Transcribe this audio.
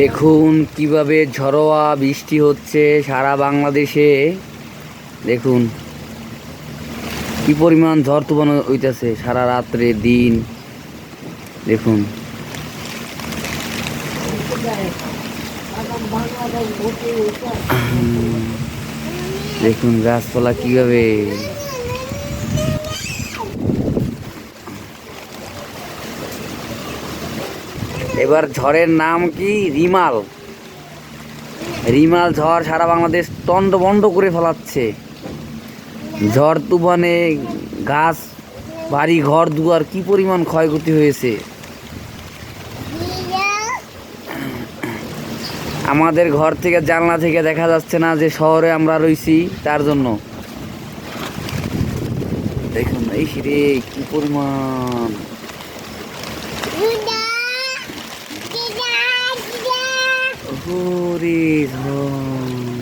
দেখুন কীভাবে ঝড়োয়া বৃষ্টি হচ্ছে সারা বাংলাদেশে। দেখুন কি পরিমাণ ঝড় তুফান হইতেছে সারা রাত্রে, দিন। দেখুন। দেখুন গাছপালা কীভাবে এবার ঝড়ের নাম কি? রিমাল। রিমাল ঝড় সারা বাংলাদেশ তন্ড বন্ড করে ফেলাচ্ছে। ঝড় তুফানে গাছ, বাড়ি, ঘর, দুয়ার কি পরিমাণ ক্ষয়ক্ষতি হয়েছে? আমাদের ঘর থেকে, জানলা থেকে দেখা যাচ্ছে না যে শহরে আমরা রইছি তার জন্য। দেখুন, এই রে কি পরিমাণ? ওরে ঝড়